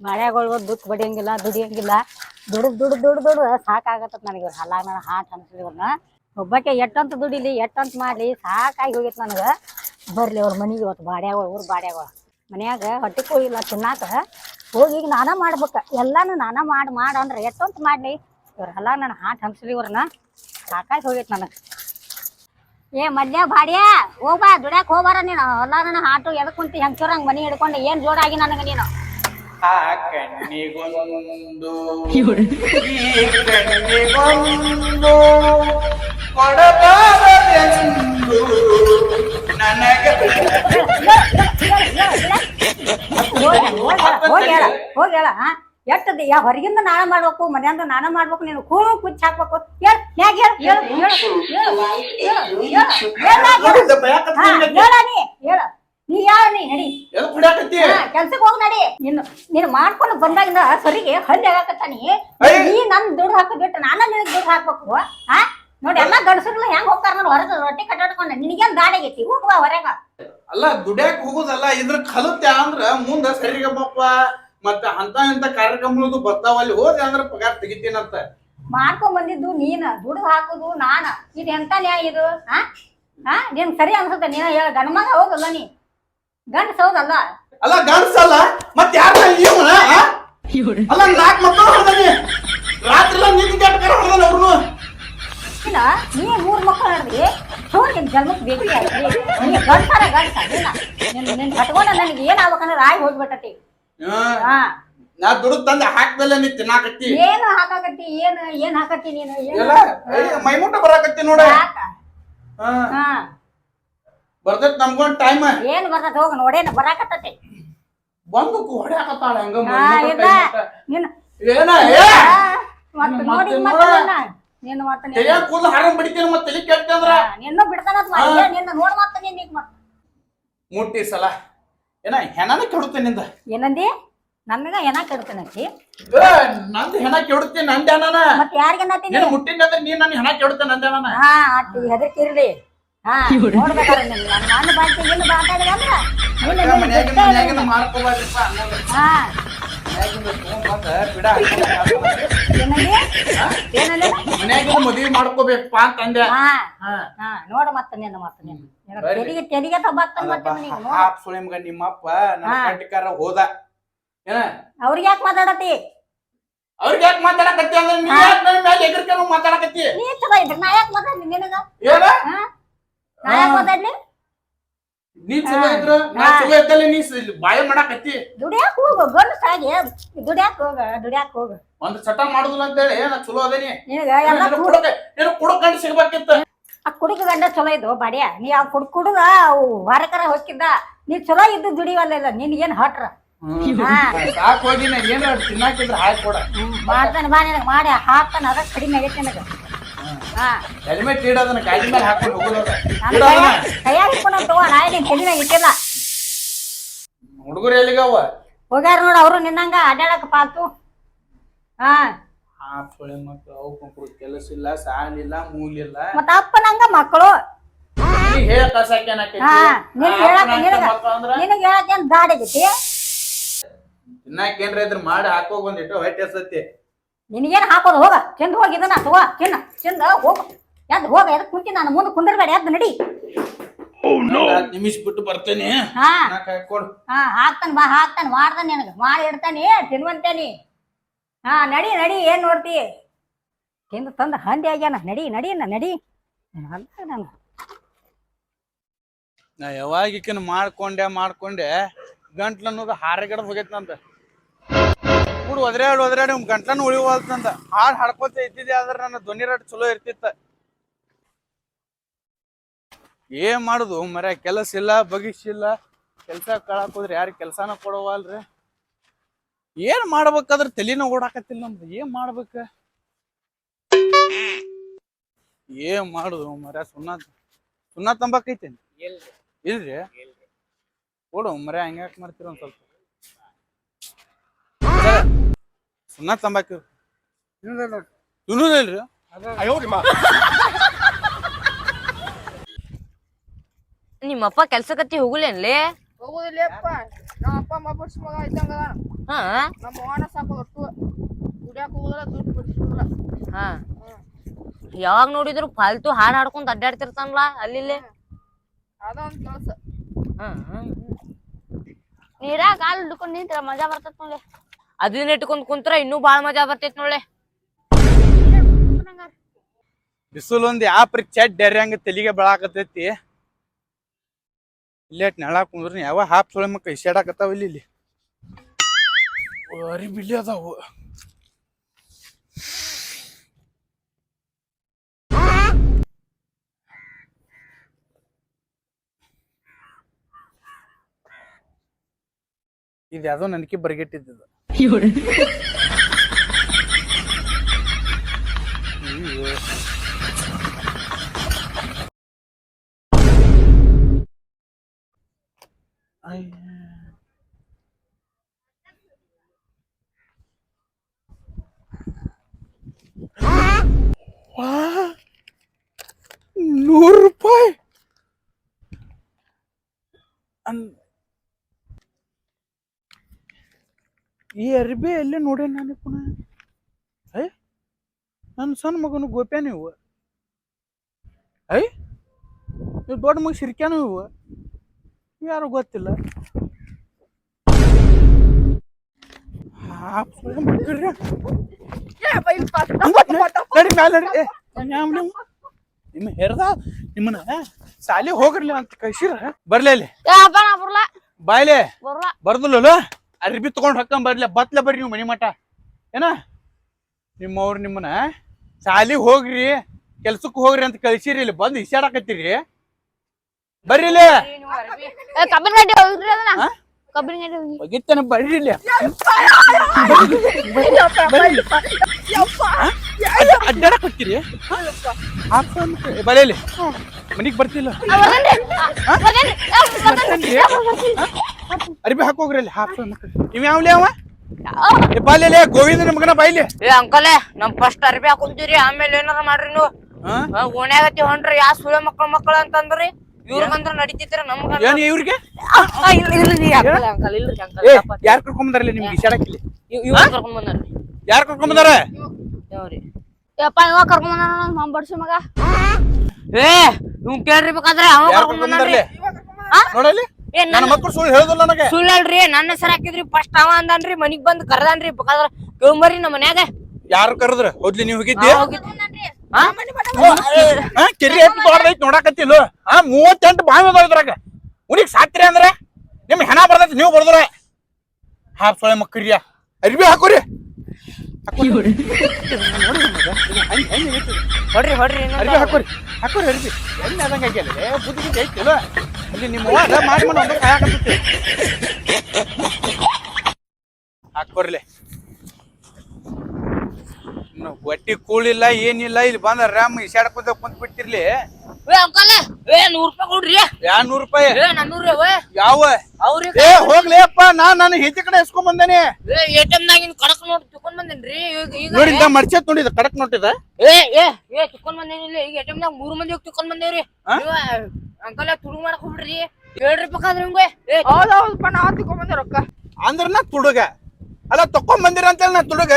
ಮಳೆಗಳು ದುಃಖ ಬಡಿಯಂಗಿಲ್ಲ ದುಡಿಯಂಗಿಲ್ಲ. ದುಡ್ದು ದುಡ್ ದುಡ್ದು ದುಡ್ದು ಸಾಕಾಗತ್ತ ನನಗೆ ಇವ್ರ ಹಲ್ಲಾಗ ನಾನು ಹಾಟ್ ಅನ್ಸಲಿ ಇವ್ರನ್ನ ಒಬ್ಬಕ್ಕೆ ಎಟ್ಟಂತ ದುಡಿಲಿ, ಎಟ್ಟಂತ ಮಾಡ್ಲಿ ಸಾಕಾಗಿ ಹೋಗೈತೆ ನನಗೆ. ಬರ್ಲಿ ಅವ್ರ ಮನೆಗೆ ಇವತ್ತು ಬಾಡ್ಯಾಗಳು, ಊರು ಬಾಡ್ಯಾಗಳು. ಮನ್ಯಾಗ ಹೊಟ್ಟೆ ಹೋಗಿಲ್ಲ ತಿನ್ನಾಕ. ಹೋಗಿ ಈಗ ನಾನ ಮಾಡ್ಬೇಕ. ಎಲ್ಲಾನು ನಾನ ಮಾಡಿ, ಮಾಡ ಅಂದ್ರೆ ಎಟ್ಟಂತ ಮಾಡ್ಲಿ. ಇವ್ರ ಹಲ್ಲ ನನ್ನ ಹಾಟ್ ಹಂಸಲಿ ಇವ್ರನ್ನ ಸಾಕಾಗಿ ಹೋಗೈತೆ ನನಗೆ. ಏ ಮದ್ಯ ಬಾಡ್ಯ ಹೋಗ್ಬಾ ದುಡ್ಯಾಕ್ ಹೋಗ್ಬಾರ ನೀನು ಹೊಲ ನನ್ನ ಹಾಟು ಎದಕ್ ಕುಂತಿ ಹೆಂಗ್ಸೋರಂಗ್ ಮನಿ ಹಿಡ್ಕೊಂಡು ಏನ್ ಜೋಡಾಗಿ ನನಗೆ ನೀನು ಆ ಕಣ್ಣಿಗೊಂದು ಈ ಕಣ್ಣಿಗೊಂದು ಕೊಡಬಾರದೆಂದು ನನಗೆ ಹೋಗಿ ಹೇಳ ಹೋಗಿ ಹೇಳ ಎಟ್ಟದ ಯಾ ಹೊರಗಿಂದ ನಾನ ಮಾಡ್ಬೇಕು ಮನೆಯಿಂದ ನಾನ ಮಾಡ್ಬೇಕು ನೀನು ಕೂ ಕುಚ್ಚ ಹಾಕ್ಬೇಕು. ಹೇಳ ಹೇಳ ಹೇಳ ಹೇಳ ನೀ ಹೇಳ. ನೀ ಯಾರ ನೀ ನಡಿ. ಕೆಲ್ಸಕ್ಕೆ ಹೋಗ್ ನಡಿ. ನೀನು ನೀನು ಮಾಡ್ಕೊಂಡು ಬಂದಾಗಿಂದ ಸರಿಗೆ ಹಲ್ಲಿ ಆಗಾಕತ್ತಾನಿ. ನೀ? ನನ್ ದುಡ್ಡು ಹಾಕಬಿಟ್ಟು ಬಿಟ್ಟು ನಾನ ನಿನಗ್ ದುಡ್ಡು ಹಾಕ್ಬೇಕು ಹಾ? ನೋಡಿ ಎಲ್ಲಾ ಗಂಡಸರ್ಲ ಹೆಂಗ್ ಹೋಗ್ತಾರ ನಾನು ಹೊರಗೆ ರೊಟ್ಟಿ ಕಟ್ಟಾಡ್ಕೊಂಡ ನಿನಗೇನ್ ಗಾಡಿ ಆಗೈತಿ? ಹೋಗುವ ಹೊರಗ. ಅಲ್ಲ ದುಡ್ಯಾಕ್ ಹೋಗುದಲ್ಲ ಇದ್ರ ಕಲುತ್ತೆ ಅಂದ್ರ ಮುಂದ ಸರಿಗಮ್ಮಪ್ಪ ಮತ್ತ ಅಂತ ಅಂತ ಕಾರ್ಯಕ್ರಮಗಳು ಬರ್ತಾವ ಅಲ್ಲಿ ಹೋದ್ರೆ ಅಂದ್ರ ಪಗಾರ ತೆಗಿತೀನಂತ. ಮಾಡ್ಕೊಂಡ್ ಬಂದಿದ್ದು ನೀನ ದುಡ್ದು ಹಾಕುದು ನಾನ. ಇದು ಎಂತ ನ್ಯಾಯ ಇದು? ಹಾ ಹಾ ನಿನ್ ಸರಿ ಅನ್ಸುತ್ತೆ ನೀನ ಹೇಳ. ಗಂಡ ಮಗ ಹೋಗಲ್ಲ ನೀ? ಗಂಡಸ ಹೌದಲ್ಲ? ಅಲ್ಲ ಗಂಡ್ಸಲ್ಲ ಮತ್ ಯಾರ ಇವನ ಅಲ್ಲ ನಾಲ್ಕು ಮಕ್ಕಳು ಹೊಡೆದಾನೆ. ರಾತ್ರಿ ಎಲ್ಲ ನಿಂತ ಕೆಟ್ಟ ಹೊಡೆದಾನೆ ಅವ್ರನ್ನು ಇಲ್ಲ ನೀ ಮೂರ್ ಮಕ್ಕಳು ನಡೆದ್ರಿ? ಸೋರ್ ನಿನ್ ಜನ್ಮಕ್ ಬೇಕು ನೀ ಗಂಡಸಾರ ಗಂಡಸ. ಇಲ್ಲ ನಿನ್ ನಿನ್ ಕಟ್ಕೊಂಡ ನನಗೆ ಏನ್ ಆಗ್ಬೇಕಂದ್ರೆ ರಾಯ್ ಹೋಗ್ಬಿಟ್ಟತಿ. ನಾ ದುಡ್ಡು ತಂದ ಹಾಕ್ದಲ್ಲ ನೀ ತಿನ್ನಾಕತ್ತಿ. ಏನು ಹಾಕಾಕತ್ತಿ ಏನು ಏನ್ ಹಾಕತ್ತಿ ನೀನು ಏನು? ಎಲ್ಲ ಮೈಮೂಟ ಬರಾಕತ್ತಿ ನೋಡ. ಹಾಕ. ಹಾ. ಬರ್ತೈತ್ ನಮ್ಗೊಂದ್ ಟೈಮ್ ಏನ್ ಬರ್ತೈತಿ ಹೋಗ ನೋಡೇನ ಬರಾಕತ್ತತಿ. ಬಂದು ಹೊಡ್ಯಾಕತ್ತಾಳ ಹಂಗ ನಿನ್ನ ಏನ ಏ. ಮತ್ತೆ ನೋಡಿ. ಮತ್ತೆ ನಿನ್ನ. ನಿನ್ನ ಮತ್ತೆ ನಿನ್ನ- ಕೂದಲು ಹಾರಂ ಬಿಡ್ತೀನಿ ಮತ್ತೆ ತಲೆ ನಿನ್ನೂ ಬಿಡ್ತಾನತ್ ಮಾಡಿ ನಿನ್ನ ನೋಡ್ ಮತ್ತೆ ನಿನ್ನ ಈಗ ಮತ್ತೆ. ಮುಟ್ಟಿ ಸಲ. ಏನ ಹೆಣನ ಕೆಡುತ್ತೆ ನಿಂದ? ಏನಂದಿ? ನನ್ಗ ಏನ ಕೆಡ್ತಾನಂತಿ ಏ, ನಂದ್ ಹೆಣ ಕೆಡುತ್ತೆ ನಂದ ಹೆಣನ. ಮತ್ ಯಾರಿಗನ್ನತ್ತೀನಿ ನೀನು? ಮುಟ್ಟಿಂದ್ರೆ ನೀನ್ ನನ್ನ ಹೆಣ ಕೆಡುತ್ತೆ ನಂದ ಹೆಣನ. ಹಾ ಅಟ್ಟಿ ಹೆದರ್ಕಿರ್ಲಿ. ಹಾ ನೋಡ್ಬೇಕಾರ ನಿನ್ನ ನನ್ನ ಬಾಕಿ ನಿನ್ನ ಮಾತಾಡಿದ ಅಂದ್ರ? ನಿನ್ನ ನಿನ್ನ ಮನ್ಯಾಗಿಂದ ಬಿಟ್ಟೇ ಇಲ್ಲ ಮನ್ಯಾಗಿಂದ ನೀನು. ಅನ್ನೋದು. ಹಾ. ಮನ್ಯಾಗಿಂದ ತಗೊಂಡ್ ಬಂದ ಬಿಡ. ಹಾಕ್ಕೊಂಡ್ ಮದ್ವಿ ಮಾಡ್ಕೋಬೇಕಪ್ಪ ಅಂತ ಅಂದೆ ಹಾ. ಹಾ. ಹಾ ನೋಡ ಮತ್ತೆ ನಿನ್ನ ಮತ್ತೆ ನಿನ್ನ. ತೆಲಿಗೆ ತೆಲಿಗೆ ತಬ್ಬಾಕ್ತಾನ ಮತ್ತೆ ಅದಪ್ಪ, ಆಪ್ ಹಾಪ್ ಸುಳಿಮ್ಗ ನಿಮ್ಮಪ್ಪ ನನ್ನ. ಕಟ್ಟಿಕಾರ ಹೋದ. ಏನ? ಅವ್ರಿಗೆ ಯಾಕೆ ಮಾತಾಡತಿ ಅವ್ರಿಗೆ ಯಾಕೆ ಮಾತಾಡಕತ್ತಿ ಅಂದ್ರೆ ನೀ. ಯಾಕೆ ನನ್ನ ಎಗರ್ಕೊಂಡು ಮಾತಾಡಕತ್ತಿ? ನೀ ಚಲೋ ಇದ್ರ. ನಾ ಯಾಕೆ ಮಾತಾಡ್ಲಿ ನಿನಗ? ಏನ ಹಾ. ನಾ ಯಾಕೆ ಮಾತಾಡ್ಲಿ? ನೀ ಚಲೋ ಇದ್ರ ನಾ. ಚಲೋ ಇದ್ದಲ್ಲಿ ನೀ ಬಾಳೆ ಮಾಡಕತ್ತಿ ಹೋಗ ಹೋಗು. ಗಂಡಸಾಗಿ ದುಡ್ಯಾಕ್ ಹೋಗ ದುಡ್ಯಾಕ್ ಹೋಗ. ಒಂದ್ ಚಟ ಮಾಡುದಿಲ್ಲ ಅಂತೇಳಿ ನಾ ಚಲೋ ಅದೇನಿ ನೀನು ಕುಡಕ ಗಂಡ ಸಿಗ್ಬೇಕಿತ್ತ. ಆ ಕುಡುಕ ಗಂಡ ಚಲೋ ಇದ್ದು ಬಾಡ್ಯ. ನೀ ಆ ಕುಡ್ ಕುಡುಗ ಅವು ವಾರಕರ ಹೊಕ್ಕಿದ್ದ ನೀ ಚಲೋ ಇದ್ದು ದುಡಿವಲ್ಲ ಇಲ್ಲ ನಿನ್ ಏನ್ ಹಾ. ಸಾಕ್ ಹೋಗಿ ನಾ ಏನ ತಿನ್ನಾಕಿದ್ರ ಹಾಕಿ ಕೊಡ. ಮಾಡ್ತಾನೆ ಬಾ ನಿನಗ ಮಾಡಿ ಹಾಕ್ತಾನ ಅದ ಕಡಿಮೆ ಆಗೈತೆ ನನಗ. ಹೆಲ್ಮೆಟ್ ಇಡೋದನ್ನ ಗಾಡಿ ಮೇಲೆ ಹಾಕೊಂಡು ಹುಡುಗರು ಎಲ್ಲಿಗವ? ಹೋಗ್ಯಾರ ನೋಡ ಅವರು ನಿನ್ನಂಗ ಅಡ್ಯಾಡಕ ಪಾತು. ಹಾ. ಆ ಸುಳಿ ಮಕ್ಳು ಅವಕ್ಕೂ ಕೆಲಸ ಇಲ್ಲ ಸಾಲಿಲ್ಲ ಮೂಲಿಲ್ಲ ಮತ್ತ ಅಪ್ಪನಂಗ ಮಕ್ಕಳು ನೀ ಹೇಳ ಕಳ್ಸಾಕೇನಾಕೈತಿ ಹಾ ನಿನಗ ಹೇಳಕ ದಾಡಿ ಆಗೈತಿ ತಿನ್ನಾಕ ಏನ್ರ ಇದ್ರ ಮಾಡಿ ಹಾಕೋ ಬಂದಿಟ್ಟು ಹೊಟ್ಟೆ ಹಸತಿ ನಿನಗೇನ್ ಹಾಕೋದು? ಹೋಗ. ತಿಂದು ಹೋಗಿ ಇದನ್ನ ತಗೋ. ತಿನ್ನ. ತಿಂದ ಹೋಗ. ಎದ್ದು ಹೋಗ. ಎದ್ ಕುಂತಿ ನಾನು ಮುಂದೆ ಕುಂದಿರ್ಬೇಡ. ಎದ್ದು ನಡಿ. ಹತ್ತು ನಿಮಿಷ ಬಿಟ್ಟು ಬರ್ತೇನೆ. ಹಾ. ಹಾ ಹಾಕ್ತಾನ ಬಾ ಹಾಕ್ತಾನ. ಮಾಡ್ತಾನೆ ನಿನಗೆ. ಮಾಡಿ ಇಡ್ತಾನೆ. ತಿನ್ವಂತೇನಿ ಹಾ ನಡಿ ನಡಿ. ಏನ್ ನೋಡ್ತಿ? ತಿಂದು ತಂದ ಹಂದಿ ಆಗ್ಯಾನ. ನಡಿ ನಡಿ ನಡಿ. ಅಲ್ಲ ನಾನು ನಾ ಯಾವಾಗ ಮಾಡ್ಕೊಂಡೆ ಮಾಡ್ಕೊಂಡೆ ಗಂಟ್ಲು ಅನ್ನೋದು ಹಾರಗಡ ಹೋಗೈತಂತ ಕೂಡ ಒದ್ರಾಡ್ ಒದ್ರಾಡಿ ಗಂಟ್ಲನ್ನು ಉಳಿವಲ್ತಂತ ಹಾಡ್ ಹಾಡ್ಕೊತ ಇದ್ದಿದ್ದೆ ಆದ್ರೆ ನನ್ನ ಧ್ವನಿ ರಟ್ ಚಲೋ ಇರ್ತಿತ್ತ. ಏನ್ ಮಾಡುದು? ಮರ ಕೆಲಸ ಇಲ್ಲ ಬಗಿಸಿಲ್ಲ ಕೆಲ್ಸ ಕಳಾಕ್ ಹೋದ್ರೆ ಯಾರು ಕೆಲ್ಸಾನ ಕೊಡವಲ್ರಿ? ಏನ್ ಮಾಡ್ಬೇಕಾದ್ರ ತಲಿನ ಓಡಾಕತ್ತಿಲ್ಲ ನಮ್ದು. ಏನ್ ಮಾಡ್ಬೇಕ? ಏನ್ ಮಾಡುದು? ಮರ ಸುಣ್ಣ ಸುಣ್ಣ ತಂಬಾಕೈತೇನ್ ಇಲ್ರಿ. ಕೊಡು ಮರ ಹಂಗ್ಯಾಕ್ ಮಾಡ್ತೀರ ಒಂದ್ ಸ್ವಲ್ಪ. ಸುಣ್ಣ ತಂಬಾಕು. ತಿನ್ನುದಿಲ್ರಿ ನಿಮ್ಮಪ್ಪ ಕೆಲ್ಸಕತ್ತಿ ಹೋಗುಲೇನ್ಲೇ? ಹೋಗುದಿಲ್ಲಪ್ಪ. ನಮ್ಮ ಅಪ್ಪ ಮಬ್ಬಡ್ಸ್ ಮಗ ಇದ್ದಂಗ ಅದಾನ. ಹಾ? ನಮ್ಮ ಅವ್ವನ ಸಾಕು ಒಟ್ಟು. ದುಡ್ಯಾಕ ಹೋಗುದಿಲ್ಲ ದುಡ್ಡು ಬಿಡಿಸೋದಿಲ್ಲ ಹಾ. ಯಾವಾಗ ನೋಡಿದ್ರು ಫಾಲ್ತು ಹಾಡ್ ಹಾಡ್ಕೊಂಡ್ ಅಡ್ಡಾಡ್ತಿರ್ತಾನಲ್ಲ ಅಲ್ಲಿ ಅದ ಒಂದ್ ಕೆಲಸ. ನೀರಾಗ ಕಾಲ್ ಹಿಡ್ಕೊಂಡ್ ನಿಂತ್ರ ಮಜಾ ಬರ್ತದ ನೋಡಿ ಅದನ್ನ ಇಟ್ಕೊಂಡ್ ಕುಂತ್ರ ಇನ್ನೂ ಬಾಳ ಮಜಾ ಬರ್ತೈತಿ ನೋಡ್ಲೆ. ಬಿಸಿಲು ಒಂದ್ ಯಾಪ್ರಿ ಚಡ್ ಹಂಗ ತಲಿಗೆ ಬೆಳಾಕತೈತಿ ಇಲ್ಲೇ ನೆಳ ಕುಂದ್ರಿ ಯಾವ ಹಾಪ್ ಸೊಳೆ ಮಕ್ಕ ಇಸಾಡಾಕತ್ತಾವ ಇಲ್ಲಿ ಇಲ್ಲಿ. ಅರಿ ಬಿಲ್ಲಿ ಅದಾವು. ಇದು ಯಾವ್ದೋ ನನಗೆ ಬರಿಗೆಟ್ಟಿದ್ದು ನೂರು ಅರ್ಬಿ ಎಲ್ಲಿ ನೋಡೇ ನಾನು ಪುನಃ? ಐ? ನನ್ನ ಸಣ್ಣ ಮಗನು ಗೋಪ್ಯಾನು ಇವು. ಐ? ದೊಡ್ಡ ಮಗ ಸಿರ್ಕ್ಯಾನು ಇವು. ಯಾರು ಗೊತ್ತಿಲ್ಲ. ನಿಮ್ಮ ಹೆರ್ದ? ನಿಮ್ಮನ್ನ ಸಾಲಿ ಹೋಗಿರ್ಲಿ ಅಂತ ಕೈಸಿರ ಬರ್ಲಿ ಅಲ್ಲಿ ಬಾಯ್ಲೆ. ಬರ್ಲ. ಬರ್ದಲ್ಲ ಅರ್ಬಿ ತಗೊಂಡ್ ಹಾಕೊಂಡ್ ಬರ್ಲಿ ಬತ್ಲೆ ಬರ್ರಿ ನೀವು ಮನಿ ಮಠ. ಏನ? ನಿಮ್ಮವ್ರು ನಿಮ್ಮನ್ನ ಸಾಲಿ ಹೋಗ್ರಿ ಕೆಲ್ಸಕ್ಕೆ ಹೋಗ್ರಿ ಅಂತ ಕಳ್ಸಿರಿ ಇಲ್ಲಿ ಬಂದು ಇಸಾಡಕತ್ತೀರಿ ಬರ್ರಿ ಇಲ್ಲಿ. ಏ ಕಬ್ಬಿನ ಗಡ್ಡೆ ಹೋಗಿದ್ರಿ ಅದನ್ನ. ಹಾ? ಕಬ್ಬಿನ ಗಡ್ಡೆ ಹೋಗಿ ಒಗಿತಾನೆ ಬರ್ರಿ ಇಲ್ಲಿ. ಅಡ್ಡಾಡಕತ್ತೀರಿ ಬರೀಲಿ ಮನಿಗ್ ಬರ್ತಿಲ್ಲ? ಅರ್ಬಿ ಹಾಕೋಗ್ರಿ ಅಲ್ಲಿ. ಇವ್ ಯಾವ್ಲಿ ಅವ? ಏ ಗೋವಿಂದ ಗೋವಿಂದನ ಮಗನ ಬಾಯ್ಲಿ. ಏ ಅಂಕಲೆ ನಮ್ ಫಸ್ಟ್ ಅರ್ಬಿ ಹಾಕೊಂತೀರಿ ಆಮೇಲೆ ಏನಾರ ಮಾಡ್ರಿ ನೀವು. ಹಾ ಹೊಂಡ್ರಿ ಹೊಂಟ್ರಿ ಯಾ ಸುಳೆ ಮಕ್ಕಳ ಮಕ್ಕಳ ಅಂತಂದ್ರಿ ಇವ್ರ ಬಂದ್ರ ನಡಿತಿದ್ರ ನಮ್ಗ ಏನ್ ಇವ್ರಿಗೆ? ಇಲ್ರಿ ಅಂಕಲ್ ಇಲ್ರಿ ಅಂಕಲ್ ಏ ಯಾರ್ ಕರ್ಕೊಂಡ್ ಬಂದಾರಲ್ಲ ನಿಮ್ಗೆ ಇವ್ರ ಕರ್ಕೊಂಡ್ ಬಂದಾರ್ರಿ. ಯಾರ್ ಕರ್ಕೊಂಡ್ ಬಂದಾರ? ಯಾವ್ರಿ? ಯಪ್ಪ ಇವ ಕರ್ಕೊಂಡ್ ಬಂದಾನ ಮಂಬಡ್ಸಿ ಮಗ. ಏ ಇವ್ ಕೇಳ್ರಿ ಬೇಕಾದ್ರೆ ಅವ ಯಾರ್ ಕರ್ಕೊಂಡ್ ಕರ್ಕೊಂಡ್ ನೋಡಲ್ಲಿ? ಏ ನನ್ನ ನನ್ನ ಮಕ್ಕಳು ಸುಳ್ಳು ಹೇಳುದಿಲ್ಲ ನನಗೆ. ಸುಳ್ಳಲ್ರಿ ನನ್ನ ಹೆಸರು ಹಾಕಿದ್ರಿ ಫಸ್ಟ್ ಅವ ಅಂದನ್ರಿ ಮನಿಗ್ ಬಂದ್ ಕರ್ದಾನ್ರಿ ಬೇಕಾದ್ರ ಕೇಳ್ಬರ್ರಿ ನಮ್ಮ ಮನ್ಯಾಗ. ಯಾರು ಕರೆದ್ರ? ಹೋದ್ಲಿ ನೀವ್ ಹೋಗಿದ್ದಿ ನಾವ್ ಹೋಗಿದ್ವಿ. ಹಾ? ಹಾ ಕೆರಿ ಎಷ್ಟು ದೊಡ್ಡದೈತಿ ನೋಡಾಕತ್ತಿಲ್ಲ ಹಾ ಮೂವತ್ತೆಂಟು ಬಾವಿ ಅದಾವ ಇದ್ರಾಗ. ಉನಿಗ್ ಸಾತ್ರಿ ಅಂದ್ರ? ನಿಮ್ ಹೆಣ ಬರ್ದೈತಿ ನೀವು ಬರ್ದ್ರ ಹಾಪ್ ಸೊಳೆ ಮಕ್ಕಳಿಯ ಅರ್ಬಿ ಹಾಕೋರಿ. ಹೊಡ್ರಿ ಹೊಡ್ರಿ ಅರ್ಬಿ ಹಾಕೋರಿ ಹಾಕೋರಿ ಅರ್ಬಿ. ಎಣ್ಣೆ ಆದಂಗ ಏ ಬುದ್ಧಿ ಐತಿ ಐತಿಲ್ಲ ಅಲ್ಲಿ ನಿಮ್ಮ ಅದ ಮಾಡಿ ಮಾಡಿ ಒಂದು ಕಾಯಕತ್ತೈತಿ ಹಾಕೋರ್ಲೆ ಹೊಟ್ಟಿ ಕೂಳಿಲ್ಲ ಏನಿಲ್ಲ ಇಲ್ಲಿ ಬಂದ ರಾಮ್ ಕುಂತ ಕುಂತ್ ಬಿಟ್ಟಿರ್ಲಿ ಏ ಅಂಕಲ್ ಏ ನೂರ್ ರೂಪಾಯಿ ಕೊಡ್ರಿ. ಯಾ ನೂರ್ ರೂಪಾಯಿ? ಏ ನನ್ನೂರ್ ಏ? ಯಾವ? ಅವ್ರಿ ಏ ಹೋಗ್ಲಿ ಅಪ್ಪ ನಾ ನನ್ನ ಕಡೆ ಇಸ್ಕೊಂಡ್ ಬಂದೇನೆ. ಏ ಎಟಿಎಂ ನಾಗಿನ್ ಕಡಕ್ ನೋಟ್ ಬಂದೇನ್ರಿ? ಈಗ ಈಗ ನೋಡಿ ಇಂತ ಮಡ್ಚತ್ ನೋಡಿದ ಕಡಕ್ ನೋಟಿದ ಏ ಏ ಏ ಬಂದೇನಿಲ್ಲ ಈಗ ಎಟಿಎಂ ಮೂರ್ ಮಂದಿ ಹೋಗಿ ತಕೊಂಡ್ ಬಂದೇವ್ರಿ. ಆ? ನೀವ ಅಂಕಲ್ ತುಡುಗ್ ಮಾಡಕ್ ಹೋಗ್ಬಿಡ್ರಿ. ಹೇಳ್ರಿ ಏ ನಾವ್ ತಗೊಂಬಂದೆ ರೊಕ್ಕ. ಅಂದ್ರ ನಾ ತುಡುಗ. ಅಲ್ಲ ತಕೊಂಡ್ ಬಂದಿರ ಅಂತೇಳಿ ನಾ ತುಡುಗ.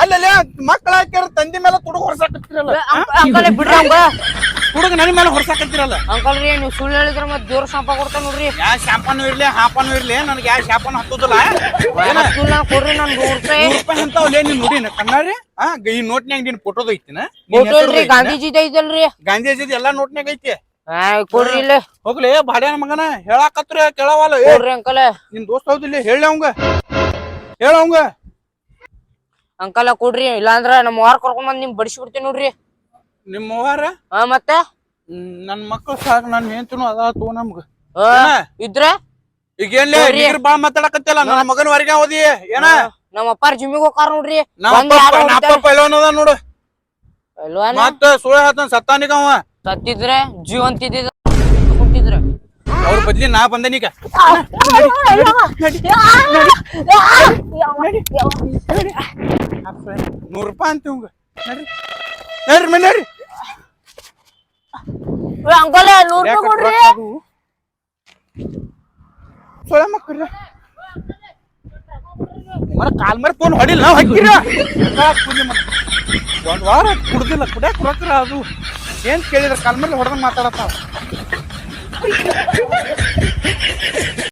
ಅಲ್ಲಲ್ಲೇ ಮಕ್ಕಳ ಹಾಕ್ಯಾರ ತಂದಿ ಮೇಲೆ ತುಡುಗ ಹೊರ್ಸಾಕತ್ತಿರಲ್ಲ ಅಂಕಲ್ ಬಿಡ್ರಿ ತುಡುಗ ನನ್ನ ಮೇಲೆ ಹೊರಸಾಕಂತಿರಲ್ಲ ಅಂಕಲ್ ರೀ ನೀವು ಸುಳ್ಳು ಹೇಳಿದ್ರ ಮತ್ತೆ ದೇವ್ರ ಶಾಂಪ ಕೊಡ್ತಾನ ನೋಡ್ರಿ. ಯಾ ಶಾಪನು ಇರ್ಲಿ ಹಾಪನು ಇರ್ಲಿ ನನಗೆ ಯಾ ಶಾಪನ ಹತ್ತುದಿಲ್ಲ. ಏನ? ಸುಳ್ಳು ನಾನ್ ಕೊಡ್ರಿ ನನ್ ನೂರ್ ರೂಪಾಯಿ. ನೂರ್ ರೂಪಾಯಿ ನೀನ್ ಕಣ್ಣಾರಿ. ಆ ಈ ನೋಟ್ನ್ಯಾಗ ನಿನ್ ಫೋಟೋದ ಐತಿನ? ನಿನ್ ಫೋಟೋ ಇಲ್ರಿ? ಗಾಂಧೀಜಿ ಐತಲ್ರಿ. ಗಾಂಧೀಜಿ ಎಲ್ಲಾ ನೋಟ್ನ್ಯಾಗ ಐತಿ? ಆ, ಕೊಡ್ರಿ ಇಲ್ಲ. ಹೋಗ್ಲಿ ಬಾಡ್ಯಾನ ಮಗನ ಹೇಳಾಕತ್ರ ಕೇಳವಲ್ಲ ಏ. ಕೊಡ್ರಿ ಅಂಕಲ್. ನಿನ್ ದೋಸ್ತ ಹೌದಿಲ್ಲ ಹೇಳಿ ಅವಂಗ. ಹೇಳ ಅವಂಗ. ಅಂಕಲ್ ಕೊಡ್ರಿ ಇಲ್ಲಾಂದ್ರ ನಮ್ಮ ವಾರ ಕರ್ಕೊಂಡ್ ಬಂದ್ ನಿಮ್ ಬಡಿಸಿ ಬಿಡ್ತೀನಿ ನೋಡ್ರಿ. ನಿಮ್ಮ ಅವ್ವಾರ ಹಾ ಮತ್ತೆ ನನ್ ಮಕ್ಳು ಸಾಕು ನನ್ ಹೆಂತನು ಅದ ತೋ ನಮ್ಗ ಏನ? ಇದ್ರ ಈಗ ಏನ್ಲೇ ಬಾಳ ನೀರ್ ಮಾತಾಡಕತ್ತಿಲ್ಲ ನನ್ನ ಮಗನ ಹೊರಗೆ ಓದಿ ಏನ ನಮ್ಮ ಅಪ್ಪಾರ ಜಿಮ್ಮಿಗೆ ಹೋಗಾರ ನೋಡ್ರಿ ನಮ್ಮ ಬಂದ್ ಯಾರೋ ಅಪ್ಪ ಹೊಡಿತಾರ. ಪೈಲವನ್ ಅದ ನೋಡು ಅಲ್ವಾನ? ಮತ್ತ ಸುಳ್ಳು ಹೇಳ್ತಾನ ಸತ್ತಾನಿಗ ಅವ ಸತ್ತಿದ್ರೆ ಜೀವಂತ ಇದ್ದಿದ್ರ ಅವ್ರ ಬದ್ಲಿ ನಾ ಬಂದೇನೀಗ ನೂರ್ ರೂಪಾಯಿ ಅಂತ ನಡ್ರಿ ನಡ್ರಿ ಮನೆ ನಡ್ರಿ ಅಂಕಲ್ ನೂರ್ ರೂಪಾಯಿ ಕೊಡ್ರಿ. ಸೊಳ್ಳೆ ಮಕ್ಕಳ್ರ ಮರ ಕಾಲ್ ಮರ ಫೋನ್ ಹೊಡಿಲ್ಲ ನಾವು ಹಾಕಿರ. ಒಂದ್ ವಾರ ಕುಡ್ದಿಲ್ಲ ಕುಡ್ಯಾಕ ರೊಕ್ಕ ಅದು. ಏನ್ ಕೇಳಿದ್ರ ಕಾಲ್ ಮೇಲೆ ಹೊಡೆದ್ ಮಾತಾಡತ್ತಾವ